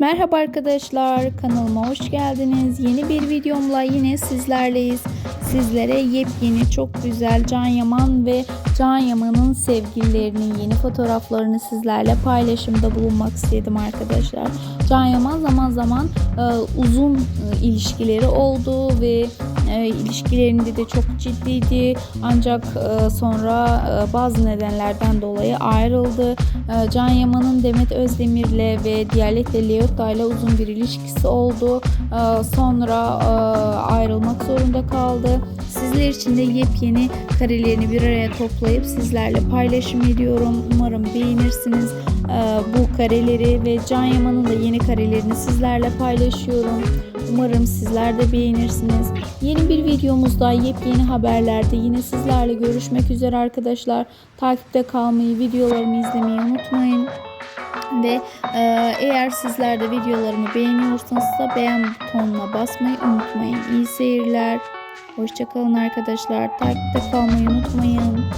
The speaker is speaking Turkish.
Merhaba arkadaşlar, kanalıma hoş geldiniz. Yeni bir videomla yine sizlerleyiz. Sizlere yepyeni, çok güzel Can Yaman ve Can Yaman'ın sevgililerinin yeni fotoğraflarını sizlerle paylaşımda bulunmak istedim arkadaşlar. Can Yaman zaman zaman e, uzun e, ilişkileri oldu ve e, ilişkilerinde de çok ciddiydi. Ancak e, sonra e, bazı nedenlerden dolayı ayrıldı. E, Can Yaman'ın Demet Özdemir'le ve Diyalet'le Leotta'yla uzun bir ilişkisi oldu. E, sonra e, ayrılmak zorunda kaldı. Sizler için de yepyeni karelerini bir araya toplayıp sizlerle paylaşım ediyorum. Umarım beğenirsiniz e, bu kareleri ve Can Yaman'ın da yeni karelerini sizlerle paylaşıyorum. Umarım sizler de beğenirsiniz. Videomuzda yepyeni haberlerde yine sizlerle görüşmek üzere arkadaşlar. Takipte kalmayı, videolarımı izlemeyi unutmayın. Ve e, eğer sizler de videolarımı beğeniyorsanız da beğen butonuna basmayı unutmayın. İyi seyirler. Hoşçakalın arkadaşlar. Takipte kalmayı unutmayın.